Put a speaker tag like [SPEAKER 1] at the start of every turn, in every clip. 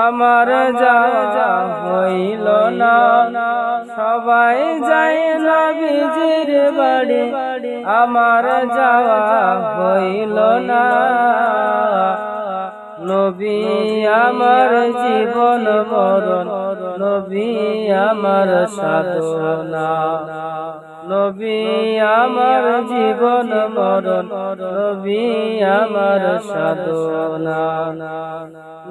[SPEAKER 1] আমার যা হইল না। সবাই যাই বিজির বাড়ি। আমার যাওয়া হইল না। নবী আমার জীবন মরণ নবী আমার সাধনা। নবী আমার জীবন মরণ নবী আমার সাধনা।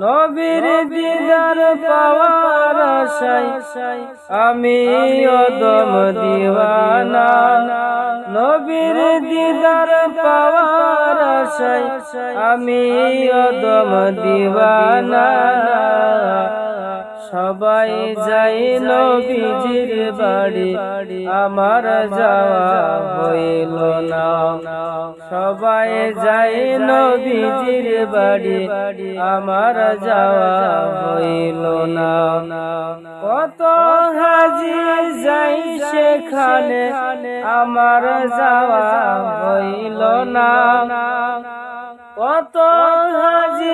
[SPEAKER 1] নবীর দিদার পাওয়ার আশাই আমি অদম দিওয়ানা। নবীর দিদার পাওয়ার আশাই আমি অদম দিওয়ানা। সবাই যাই নবীজির বাড়ি, আমার যাওয়া হইল না। সবাই যাই নবীজির বাড়ি, আমার যাওয়া হইল না। কত হাজি যাই সেখানে, আমার যাওয়া হইল না। কত হাজি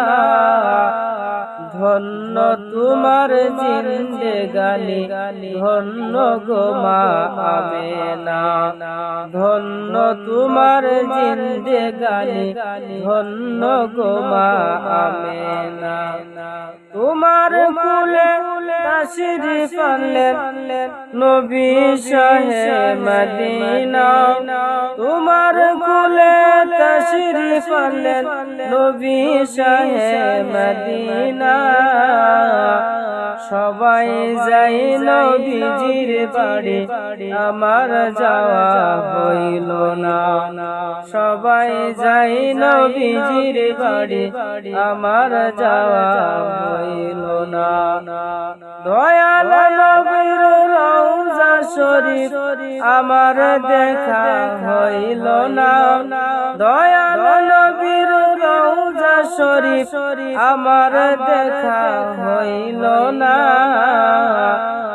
[SPEAKER 1] ধন্য তোমার জিন্দে গালি ধন্য গো মা আমেনা। ধন্য তোমার জিন্দে গালি ধন্য গো মা আমেনা। তোমার কুলে তাসিরি আনলেন নবী শাহে মদিনা। তোমার কুলে তাসিরি আনলেন নবী শাহে মদিনা। সবাই যাই নবীজির বাড়ি, আমার যাওয়া হইল না। সবাই যাই নবীজির বাড়ি, আমার যাওয়া হইল না। দয়াল নবীর শরীফ আমার দেখা হইল না। দয়াল নবীর রৌজা শরীফ আমার দেখা হইল না।